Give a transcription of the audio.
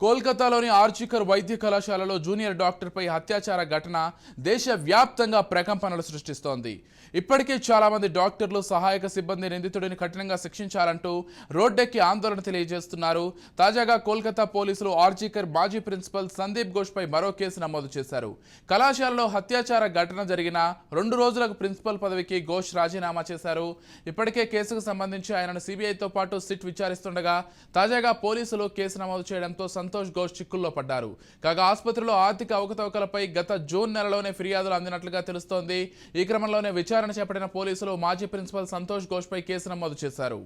కోల్కతాలోని ఆర్చికర్ వైద్య కళాశాలలో జూనియర్ డాక్టర్పై అత్యాచార ఘటన దేశవ్యాప్తంగా ప్రకంపనలు సృష్టిస్తోంది. ఇప్పటికే చాలామంది డాక్టర్లు సహాయక సిబ్బంది నిందితుడిని కఠినంగా శిక్షించాలంటూ రోడ్డెక్కి ఆందోళన తెలియజేస్తున్నారు. తాజాగా కోల్కతా పోలీసులు ఆర్చికర్ మాజీ ప్రిన్సిపల్ సందీప్ ఘోష్పై మరో కేసు నమోదు చేశారు. కళాశాలలో అత్యాచార ఘటన జరిగిన రెండు రోజులకు ప్రిన్సిపల్ పదవికి ఘోష్ రాజీనామా చేశారు. ఇప్పటికే కేసుకు సంబంధించి ఆయనను సిబిఐతో పాటు సిట్ విచారిస్తుండగా తాజాగా పోలీసులు కేసు నమోదు చేయడంతో సంతోష్ ఘోష్ చిక్కుల్లో పడ్డారు. కాగా ఆసుపత్రిలో ఆర్థిక అవకతవకలపై గత జూన్ నెలలోనే ఫిర్యాదులు అందినట్లుగా తెలుస్తోంది. ఈ క్రమంలోనే విచారణ చేపట్టిన పోలీసులు మాజీ ప్రిన్సిపల్ సంతోష్ ఘోష్పై కేసు నమోదు చేశారు.